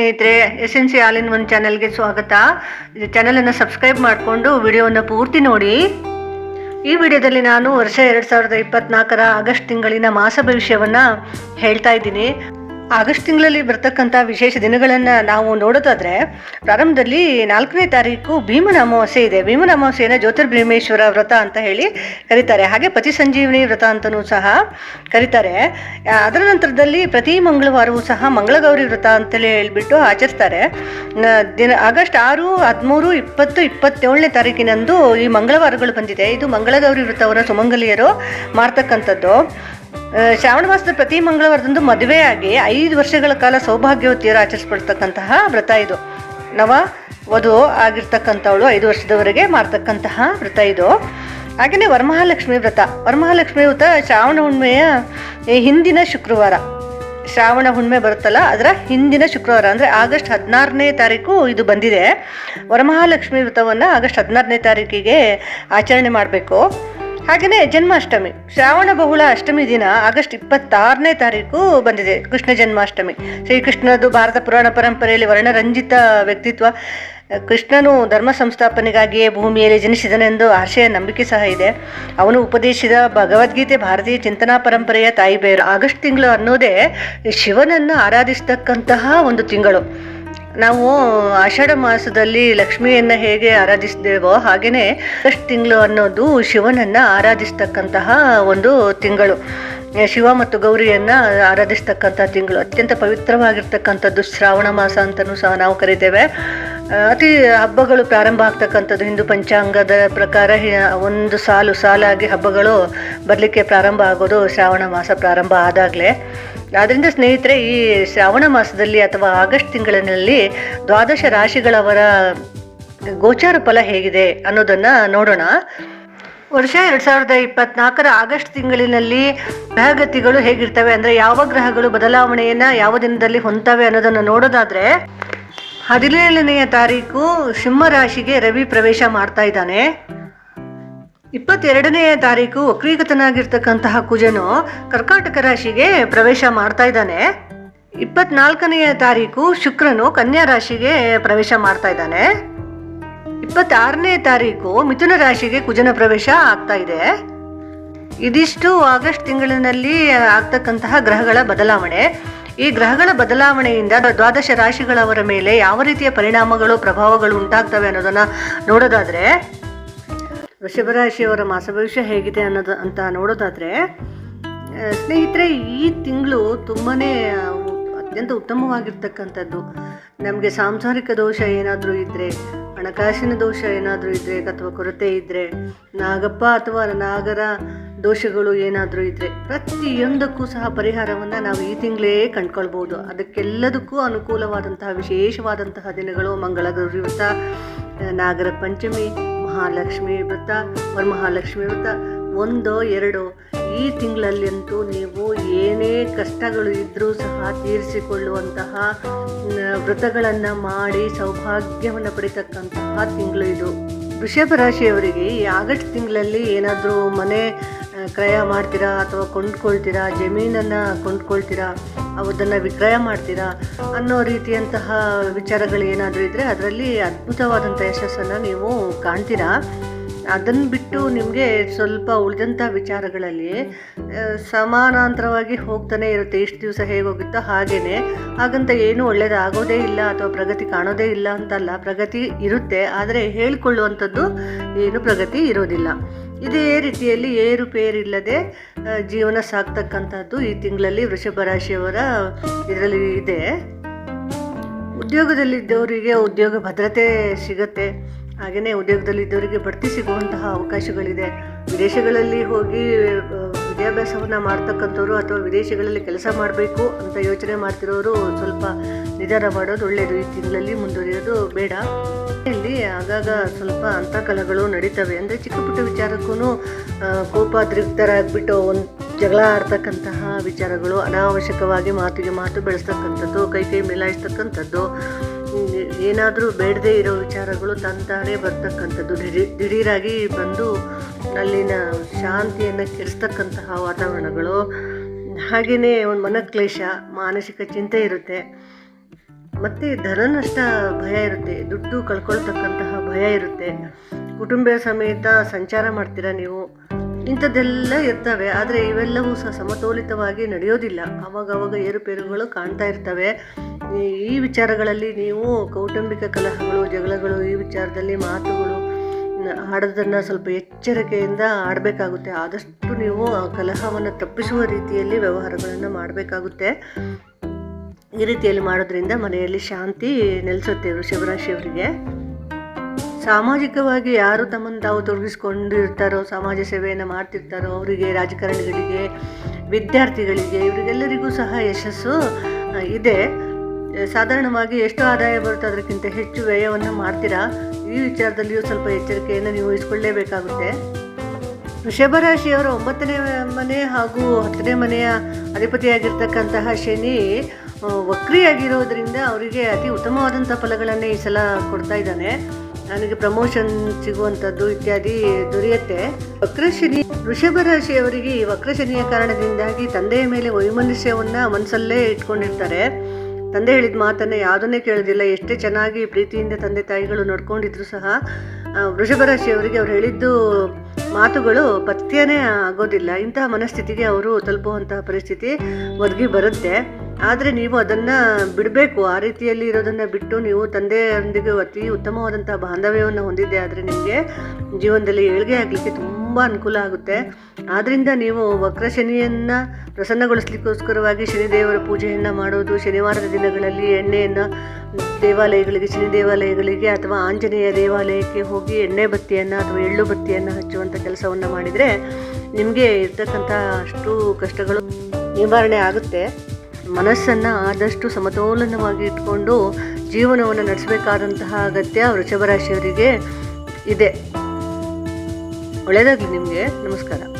ಸ್ನೇಹಿತರೆ S N C all in one ಚಾನಲ್ಗೆ ಸ್ವಾಗತ. ಚಾನಲನ್ನು ಸಬ್ಸ್ಕ್ರೈಬ್ ಮಾಡಿಕೊಂಡು ವಿಡಿಯೋನ ಪೂರ್ತಿ ನೋಡಿ. ಈ ವಿಡಿಯೋದಲ್ಲಿ ನಾನು ವರ್ಷ ಎರಡು ಸಾವಿರದ ಇಪ್ಪತ್ನಾಲ್ಕರ ಆಗಸ್ಟ್ ತಿಂಗಳಿನ ಮಾಸ ಭವಿಷ್ಯವನ್ನು ಹೇಳ್ತಾ ಇದ್ದೀನಿ. ಆಗಸ್ಟ್ ತಿಂಗಳಲ್ಲಿ ಬರ್ತಕ್ಕಂಥ ವಿಶೇಷ ದಿನಗಳನ್ನು ನಾವು ನೋಡೋದಾದ್ರೆ, ಪ್ರಾರಂಭದಲ್ಲಿ ನಾಲ್ಕನೇ ತಾರೀಕು ಭೀಮನ ಅಮಾವಾಸ್ಯೆ ಇದೆ. ಭೀಮನ ಅಮಾವಾಸ್ಯೆಯನ್ನು ಜ್ಯೋತಿರ್ಭೀಮೇಶ್ವರ ವ್ರತ ಅಂತ ಹೇಳಿ ಕರೀತಾರೆ. ಹಾಗೆ ಪತಿ ಸಂಜೀವಿನಿ ವ್ರತ ಅಂತಲೂ ಸಹ ಕರೀತಾರೆ. ಅದರ ನಂತರದಲ್ಲಿ ಪ್ರತಿ ಮಂಗಳವಾರವೂ ಸಹ ಮಂಗಳಗೌರಿ ವ್ರತ ಅಂತಲೇ ಹೇಳ್ಬಿಟ್ಟು ಆಚರಿಸ್ತಾರೆ. ದಿನ, ಆಗಸ್ಟ್ ಆರು, ಹದಿಮೂರು, ಇಪ್ಪತ್ತು, ಇಪ್ಪತ್ತೇಳನೇ ತಾರೀಕಿನಂದು ಈ ಮಂಗಳವಾರಗಳು ಬಂದಿದೆ. ಇದು ಮಂಗಳಗೌರಿ ವ್ರತವನ್ನು ಸುಮಂಗಲಿಯರು ಮಾಡ್ತಕ್ಕಂಥದ್ದು ಶ್ರಾವಣ ಮಾಸದ ಪ್ರತಿ ಮಂಗಳವಾರದಂದು ಮದುವೆಯಾಗಿ ಐದು ವರ್ಷಗಳ ಕಾಲ ಸೌಭಾಗ್ಯವತಿಯರು ಆಚರಿಸ್ಕೊಳ್ತಕ್ಕಂತಹ ವ್ರತ ಇದು. ನವ, ವಧು ಆಗಿರ್ತಕ್ಕಂಥವಳು ಐದು ವರ್ಷದವರೆಗೆ ಮಾಡ್ತಕ್ಕಂತಹ ವ್ರತ ಇದು. ಹಾಗೆಯೇ ವರಮಹಾಲಕ್ಷ್ಮಿ ವ್ರತ. ವರಮಹಾಲಕ್ಷ್ಮಿ ವ್ರತ ಶ್ರಾವಣ ಹುಣ್ಣಿಮೆಯ ಹಿಂದಿನ ಶುಕ್ರವಾರ. ಶ್ರಾವಣ ಹುಣ್ಣಿಮೆ ಬರುತ್ತಲ್ಲ, ಅದರ ಹಿಂದಿನ ಶುಕ್ರವಾರ, ಅಂದರೆ ಆಗಸ್ಟ್ ಹದಿನಾರನೇ ತಾರೀಕು ಇದು ಬಂದಿದೆ. ವರಮಹಾಲಕ್ಷ್ಮಿ ವ್ರತವನ್ನು ಆಗಸ್ಟ್ ಹದಿನಾರನೇ ತಾರೀಕಿಗೆ ಆಚರಣೆ ಮಾಡಬೇಕು. ಹಾಗೆಯೇ ಜನ್ಮಾಷ್ಟಮಿ. ಶ್ರಾವಣ ಬಹುಳ ಅಷ್ಟಮಿ ದಿನ ಆಗಸ್ಟ್ ಇಪ್ಪತ್ತಾರನೇ ತಾರೀಕು ಬಂದಿದೆ ಕೃಷ್ಣ ಜನ್ಮಾಷ್ಟಮಿ. ಶ್ರೀಕೃಷ್ಣದು ಭಾರತ ಪುರಾಣ ಪರಂಪರೆಯಲ್ಲಿ ವರ್ಣರಂಜಿತ ವ್ಯಕ್ತಿತ್ವ. ಕೃಷ್ಣನು ಧರ್ಮ ಸಂಸ್ಥಾಪನೆಗಾಗಿಯೇ ಭೂಮಿಯಲ್ಲಿ ಜನಿಸಿದನೆಂದು ಆಶಯ, ನಂಬಿಕೆ ಸಹ ಇದೆ. ಅವನು ಉಪದೇಶಿಸಿದ ಭಗವದ್ಗೀತೆ, ಭಾರತೀಯ ಚಿಂತನಾ ಪರಂಪರೆಯ ತಾಯಿ ಬೇರು ಆಗಸ್ಟ್ ತಿಂಗಳು ಅನ್ನೋದೇ ಶಿವನನ್ನು ಆರಾಧಿಸ್ತಕ್ಕಂತಹ ಒಂದು ತಿಂಗಳು. ನಾವು ಆಷಾಢ ಮಾಸದಲ್ಲಿ ಲಕ್ಷ್ಮಿಯನ್ನು ಹೇಗೆ ಆರಾಧಿಸಿದೆವೋ ಹಾಗೆಯೇ ಆಗಸ್ಟ್ ತಿಂಗಳು ಅನ್ನೋದು ಶಿವನನ್ನು ಆರಾಧಿಸ್ತಕ್ಕಂತಹ ಒಂದು ತಿಂಗಳು. ಶಿವ ಮತ್ತು ಗೌರಿಯನ್ನು ಆರಾಧಿಸ್ತಕ್ಕಂಥ ತಿಂಗಳು. ಅತ್ಯಂತ ಪವಿತ್ರವಾಗಿರ್ತಕ್ಕಂಥದ್ದು ಶ್ರಾವಣ ಮಾಸ ಅಂತಲೂ ಸಹ ನಾವು ಕರಿತೇವೆ. ಅತಿ ಹಬ್ಬಗಳು ಪ್ರಾರಂಭ ಆಗ್ತಕ್ಕಂಥದ್ದು ಹಿಂದೂ ಪಂಚಾಂಗದ ಪ್ರಕಾರ ಒಂದು ಸಾಲು, ಸಾಲಾಗಿ ಹಬ್ಬಗಳು ಬರಲಿಕ್ಕೆ ಪ್ರಾರಂಭ ಆಗೋದು ಶ್ರಾವಣ ಮಾಸ ಪ್ರಾರಂಭ ಆದಾಗಲೇ. ಆದ್ದರಿಂದ ಸ್ನೇಹಿತರೆ, ಈ ಶ್ರಾವಣ ಮಾಸದಲ್ಲಿ ಅಥವಾ ಆಗಸ್ಟ್ ತಿಂಗಳಿನಲ್ಲಿ ದ್ವಾದಶ ರಾಶಿಗಳವರ ಗೋಚಾರ ಫಲ ಹೇಗಿದೆ ಅನ್ನೋದನ್ನು ನೋಡೋಣ. ವರ್ಷ ಎರಡು ಸಾವಿರದ ಇಪ್ಪತ್ನಾಲ್ಕರ ಆಗಸ್ಟ್ ತಿಂಗಳಿನಲ್ಲಿ ಗ್ರಹಗತಿಗಳು ಹೇಗಿರ್ತವೆ ಅಂದರೆ ಯಾವ ಗ್ರಹಗಳು ಬದಲಾವಣೆಯನ್ನು ಯಾವ ದಿನದಲ್ಲಿ ಹೊಂದ್ತವೆ ಅನ್ನೋದನ್ನು ನೋಡೋದಾದ್ರೆ, ಹದಿನೇಳನೆಯ ತಾರೀಕು ಸಿಂಹ ರಾಶಿಗೆ ರವಿ ಪ್ರವೇಶ ಮಾಡ್ತಾ ಇದ್ದಾನೆ. ಇಪ್ಪತ್ತೆರಡನೆಯ ತಾರೀಕು ವಕ್ರೀಗತನಾಗಿರ್ತಕ್ಕಂತಹ ಕುಜನು ಕರ್ಕಾಟಕ ರಾಶಿಗೆ ಪ್ರವೇಶ ಮಾಡ್ತಾ ಇದ್ದಾನೆ. ಇಪ್ಪತ್ನಾಲ್ಕನೆಯ ತಾರೀಕು ಶುಕ್ರನು ಕನ್ಯಾ ರಾಶಿಗೆ ಪ್ರವೇಶ ಮಾಡ್ತಾ ಇದ್ದಾನೆ. ಇಪ್ಪತ್ತಾರನೇ ತಾರೀಕು ಮಿಥುನ ರಾಶಿಗೆ ಕುಜನ ಪ್ರವೇಶ ಆಗ್ತಾ ಇದೆ. ಇದಿಷ್ಟು ಆಗಸ್ಟ್ ತಿಂಗಳಿನಲ್ಲಿ ಆಗ್ತಕ್ಕಂತಹ ಗ್ರಹಗಳ ಬದಲಾವಣೆ. ಈ ಗ್ರಹಗಳ ಬದಲಾವಣೆಯಿಂದ ದ್ವಾದಶ ರಾಶಿಗಳವರ ಮೇಲೆ ಯಾವ ರೀತಿಯ ಪರಿಣಾಮಗಳು, ಪ್ರಭಾವಗಳು ಉಂಟಾಗ್ತವೆ ಅನ್ನೋದನ್ನ ನೋಡೋದಾದ್ರೆ ವೃಷಭ ರಾಶಿಯವರ ಮಾಸ ಭವಿಷ್ಯ ಹೇಗಿದೆ ಅನ್ನೋದು ಅಂತ ನೋಡೋದಾದರೆ ಸ್ನೇಹಿತರೆ, ಈ ತಿಂಗಳು ತುಂಬಾ ಅತ್ಯಂತ ಉತ್ತಮವಾಗಿರ್ತಕ್ಕಂಥದ್ದು. ನಮಗೆ ಸಾಂಸಾರಿಕ ದೋಷ ಏನಾದರೂ ಇದ್ದರೆ ಹಣಕಾಸಿನ ದೋಷ ಏನಾದರೂ ಇದ್ದರೆ ಅಥವಾ ಕೊರತೆ ಇದ್ದರೆ ನಾಗಪ್ಪ ಅಥವಾ ನಾಗರ ದೋಷಗಳು ಏನಾದರೂ ಇದ್ದರೆ ಪ್ರತಿಯೊಂದಕ್ಕೂ ಸಹ ಪರಿಹಾರವನ್ನು ನಾವು ಈ ತಿಂಗಳೇ ಕಂಡ್ಕೊಳ್ಬೋದು. ಅದಕ್ಕೆಲ್ಲದಕ್ಕೂ ಅನುಕೂಲವಾದಂತಹ, ವಿಶೇಷವಾದಂತಹ ದಿನಗಳು ಮಂಗಳಗೌರಿ ವ್ರತ, ನಾಗರ ಪಂಚಮಿ ಮಹಾಲಕ್ಷ್ಮಿ ವ್ರತ, ವರಮಹಾಲಕ್ಷ್ಮಿ ವ್ರತ, ಒಂದೋ ಎರಡೋ. ಈ ತಿಂಗಳಲ್ಲಂತೂ ನೀವು ಏನೇ ಕಷ್ಟಗಳು ಇದ್ದರೂ ಸಹ ತೀರಿಸಿಕೊಳ್ಳುವಂತಹ ವ್ರತಗಳನ್ನು ಮಾಡಿ ಸೌಭಾಗ್ಯವನ್ನು ಪಡಿತಕ್ಕಂತಹ ತಿಂಗಳು ಇದು. ವೃಷಭ ರಾಶಿಯವರಿಗೆ ಈ ಆಗಸ್ಟ್ ತಿಂಗಳಲ್ಲಿ ಏನಾದರೂ ಮನೆ ಕ್ರಯ ಮಾಡ್ತೀರಾ ಅಥವಾ ಕೊಂಡ್ಕೊಳ್ತೀರಾ, ಜಮೀನನ್ನು ಕೊಂಡ್ಕೊಳ್ತೀರಾ ಅದನ್ನು ವಿಕ್ರಯ ಮಾಡ್ತೀರಾ ಅನ್ನೋ ರೀತಿಯಂತಹ ವಿಚಾರಗಳು ಏನಾದರೂ ಇದ್ದರೆ ಅದರಲ್ಲಿ ಅದ್ಭುತವಾದಂಥ ಯಶಸ್ಸನ್ನು ನೀವು ಕಾಣ್ತೀರಾ. ಅದನ್ನು ಬಿಟ್ಟು ನಿಮಗೆ ಸ್ವಲ್ಪ ಉಳಿದಂಥ ವಿಚಾರಗಳಲ್ಲಿ ಸಮಾನಾಂತರವಾಗಿ ಹೋಗ್ತಾನೆ ಇರುತ್ತೆ. ಇಷ್ಟು ದಿವಸ ಹೇಗೆ ಹೋಗುತ್ತೋ ಹಾಗೇ ಹಾಗಂತ ಏನೂ ಒಳ್ಳೇದಾಗೋದೇ ಇಲ್ಲ ಅಥವಾ ಪ್ರಗತಿ ಕಾಣೋದೇ ಇಲ್ಲ ಅಂತಲ್ಲ. ಪ್ರಗತಿ ಇರುತ್ತೆ. ಆದರೆ ಹೇಳಿಕೊಳ್ಳುವಂಥದ್ದು ಏನು ಪ್ರಗತಿ ಇರೋದಿಲ್ಲ. ಇದೇ ರೀತಿಯಲ್ಲಿ ಏರುಪೇರಿಲ್ಲದೆ ಜೀವನ ಸಾಕ್ತಕ್ಕಂಥದ್ದು ಈ ತಿಂಗಳಲ್ಲಿ ವೃಷಭ ರಾಶಿಯವರ ಇದರಲ್ಲಿ ಇದೆ. ಉದ್ಯೋಗದಲ್ಲಿದ್ದವರಿಗೆ ಉದ್ಯೋಗ ಭದ್ರತೆ ಸಿಗುತ್ತೆ. ಹಾಗೆಯೇ ಉದ್ಯೋಗದಲ್ಲಿದ್ದವರಿಗೆ ಬಡ್ತಿ ಸಿಗುವಂತಹ ಅವಕಾಶಗಳಿದೆ. ವಿದೇಶಗಳಲ್ಲಿ ಹೋಗಿ ವಿದ್ಯಾಭ್ಯಾಸವನ್ನು ಮಾಡ್ತಕ್ಕಂಥವ್ರು ಅಥವಾ ವಿದೇಶಗಳಲ್ಲಿ ಕೆಲಸ ಮಾಡಬೇಕು ಅಂತ ಯೋಚನೆ ಮಾಡ್ತಿರೋರು ಸ್ವಲ್ಪ ನಿಧಾನ ಮಾಡೋದು ಒಳ್ಳೆಯದು ಈ ತಿಂಗಳಲ್ಲಿ ಮುಂದುವರಿಯೋದು ಬೇಡ. ಇಲ್ಲಿ ಆಗಾಗ ಸ್ವಲ್ಪ ಅಂತಕಲಗಳು ನಡೀತವೆ. ಅಂದರೆ ಚಿಕ್ಕ ಪುಟ್ಟ ವಿಚಾರಕ್ಕೂ ಕೋಪ ದೃಪ್ತರಾಗ್ಬಿಟ್ಟು ಒಂದು ಜಗಳ ಆಡ್ತಕ್ಕಂತಹ ವಿಚಾರಗಳು ಅನಾವಶ್ಯಕವಾಗಿ ಮಾತಿಗೆ ಮಾತು ಬೆಳೆಸ್ತಕ್ಕಂಥದ್ದು, ಕೈ ಕೈ ಮಿಲಾಯಿಸ್ತಕ್ಕಂಥದ್ದು. ಏನಾದರೂ ಬೇಡದೇ ಇರೋ ವಿಚಾರಗಳು ತಂತಾನೇ ಬರ್ತಕ್ಕಂಥದ್ದು. ದಿಢೀರ್ ದಿಢೀರಾಗಿ ಬಂದು ಅಲ್ಲಿನ ಶಾಂತಿಯನ್ನು ಕೆಡಿಸ್ತಕ್ಕಂತಹ ವಾತಾವರಣಗಳು. ಹಾಗೆಯೇ ಒಂದು ಮನಕ್ಲೇಶ, ಮಾನಸಿಕ ಚಿಂತೆ ಇರುತ್ತೆ. ಮತ್ತು ಧನನಷ್ಟ ಭಯ ಇರುತ್ತೆ. ದುಡ್ಡು ಕಳ್ಕೊಳ್ತಕ್ಕಂತಹ ಭಯ ಇರುತ್ತೆ. ಕುಟುಂಬ ಸಮೇತ ಸಂಚಾರ ಮಾಡ್ತೀರಾ ನೀವು? ಇಂಥದ್ದೆಲ್ಲ ಇರ್ತವೆ, ಆದರೆ ಇವೆಲ್ಲವೂ ಸಹ ಸಮತೋಲಿತವಾಗಿ ನಡೆಯೋದಿಲ್ಲ. ಅವಾಗವಾಗ ಏರುಪೇರುಗಳು ಕಾಣ್ತಾ ಇರ್ತವೆ. ಈ- ವಿಚಾರಗಳಲ್ಲಿ ನೀವು ಕೌಟುಂಬಿಕ ಕಲಹಗಳು, ಜಗಳಗಳು, ಈ ವಿಚಾರದಲ್ಲಿ ಮಾತುಗಳು ಹಾಡೋದನ್ನು ಆಡೋದನ್ನು ಸ್ವಲ್ಪ ಎಚ್ಚರಿಕೆಯಿಂದ ಆಡಬೇಕಾಗುತ್ತೆ. ಆದಷ್ಟು ನೀವು ಆ ಕಲಹವನ್ನು ತಪ್ಪಿಸುವ ರೀತಿಯಲ್ಲಿ ವ್ಯವಹಾರಗಳನ್ನು ಮಾಡಬೇಕಾಗುತ್ತೆ. ಈ ರೀತಿಯಲ್ಲಿ ಮಾಡೋದ್ರಿಂದ ಮನೆಯಲ್ಲಿ ಶಾಂತಿ ನೆಲೆಸುತ್ತೆ ವೃಷಭರಾಶಿಯವರಿಗೆ ಸಾಮಾಜಿಕವಾಗಿ ಯಾರು ತಮ್ಮನ್ನು ತಾವು ತೊಡಗಿಸ್ಕೊಂಡಿರ್ತಾರೋ, ಸಮಾಜ ಸೇವೆಯನ್ನು ಮಾಡ್ತಿರ್ತಾರೋ, ಅವರಿಗೆ, ರಾಜಕಾರಣಿಗಳಿಗೆ, ವಿದ್ಯಾರ್ಥಿಗಳಿಗೆ, ಇವರಿಗೆಲ್ಲರಿಗೂ ಸಹ ಯಶಸ್ಸು ಇದೆ. ಸಾಧಾರಣವಾಗಿ ಎಷ್ಟು ಆದಾಯ ಬರುತ್ತೆ ಅದಕ್ಕಿಂತ ಹೆಚ್ಚು ವ್ಯಯವನ್ನು ಮಾಡ್ತೀರಾ? ಈ ವಿಚಾರದಲ್ಲಿಯೂ ಸ್ವಲ್ಪ ಎಚ್ಚರಿಕೆಯನ್ನು ನೀವು ವಹಿಸ್ಕೊಳ್ಳೇಬೇಕಾಗುತ್ತೆ. ವೃಷಭ ರಾಶಿಯವರ ಒಂಬತ್ತನೇ ಮನೆ ಹಾಗೂ ಹತ್ತನೇ ಮನೆಯ ಅಧಿಪತಿಯಾಗಿರ್ತಕ್ಕಂತಹ ಶನಿ ವಕ್ರಿಯಾಗಿರೋದ್ರಿಂದ ಅವರಿಗೆ ಅತಿ ಉತ್ತಮವಾದಂಥ ಫಲಗಳನ್ನೇ ಈ ಸಲ ಕೊಡ್ತಾ ಇದ್ದಾನೆ. ನನಗೆ ಪ್ರಮೋಷನ್ ಸಿಗುವಂಥದ್ದು ಇತ್ಯಾದಿ ದೊರೆಯುತ್ತೆ. ವಕ್ರಶನಿ, ವೃಷಭ ರಾಶಿಯವರಿಗೆ ಈ ವಕ್ರಶನಿಯ ಕಾರಣದಿಂದಾಗಿ ತಂದೆಯ ಮೇಲೆ ವೈಮನಸ್ಯವನ್ನು ಮನಸ್ಸಲ್ಲೇ ಇಟ್ಕೊಂಡಿರ್ತಾರೆ. ತಂದೆ ಹೇಳಿದ ಮಾತನ್ನು ಯಾವುದನ್ನೇ ಕೇಳೋದಿಲ್ಲ, ಎಷ್ಟೇ ಚೆನ್ನಾಗಿ ಪ್ರೀತಿಯಿಂದ ತಂದೆ ತಾಯಿಗಳು ನೋಡ್ಕೊಂಡಿದ್ರು ಸಹ ವೃಷಭ ರಾಶಿಯವರಿಗೆ ಅವ್ರು ಹೇಳಿದ್ದು ಮಾತುಗಳು ಪಥ್ಯನೇ ಆಗೋದಿಲ್ಲ. ಇಂತಹ ಮನಸ್ಥಿತಿಗೆ ಅವರು ತಲುಪುವಂತಹ ಪರಿಸ್ಥಿತಿ ಒದಗಿ ಬರುತ್ತೆ. ಆದರೆ ನೀವು ಅದನ್ನು ಬಿಡಬೇಕು. ಆ ರೀತಿಯಲ್ಲಿ ಇರೋದನ್ನು ಬಿಟ್ಟು ನೀವು ತಂದೆಯೊಂದಿಗೆ ಅತಿ ಉತ್ತಮವಾದಂಥ ಬಾಂಧವ್ಯವನ್ನು ಹೊಂದಿದ್ದೆ ಆದರೆ ನಿಮಗೆ ಜೀವನದಲ್ಲಿ ಏಳಿಗೆ ಆಗಲಿಕ್ಕೆ ತುಂಬ ಅನುಕೂಲ ಆಗುತ್ತೆ. ಆದ್ದರಿಂದ ನೀವು ವಕ್ರ ಶನಿಯನ್ನು ಪ್ರಸನ್ನಗೊಳಿಸ್ಲಿಕ್ಕೋಸ್ಕರವಾಗಿ ಶನಿದೇವರ ಪೂಜೆಯನ್ನು ಮಾಡೋದು, ಶನಿವಾರದ ದಿನಗಳಲ್ಲಿ ಎಣ್ಣೆಯನ್ನು ದೇವಾಲಯಗಳಿಗೆ ಶನಿ ದೇವಾಲಯಗಳಿಗೆ ಅಥವಾ ಆಂಜನೇಯ ದೇವಾಲಯಕ್ಕೆ ಹೋಗಿ ಎಣ್ಣೆ ಬತ್ತಿಯನ್ನು ಅಥವಾ ಎಳ್ಳು ಬತ್ತಿಯನ್ನು ಹಚ್ಚುವಂಥ ಕೆಲಸವನ್ನು ಮಾಡಿದರೆ ನಿಮಗೆ ಇರ್ತಕ್ಕಂಥ ಅಷ್ಟು ಕಷ್ಟಗಳು ನಿವಾರಣೆ ಆಗುತ್ತೆ. ಮನಸ್ಸನ್ನು ಆದಷ್ಟು ಸಮತೋಲನವಾಗಿ ಇಟ್ಕೊಂಡು ಜೀವನವನ್ನು ನಡೆಸಬೇಕಾದಂತಹ ಅಗತ್ಯ ವೃಷಭ ರಾಶಿಯವರಿಗೆ ಇದೆ. ಒಳ್ಳೆಯದಾಗಲಿ ನಿಮಗೆ. ನಮಸ್ಕಾರ.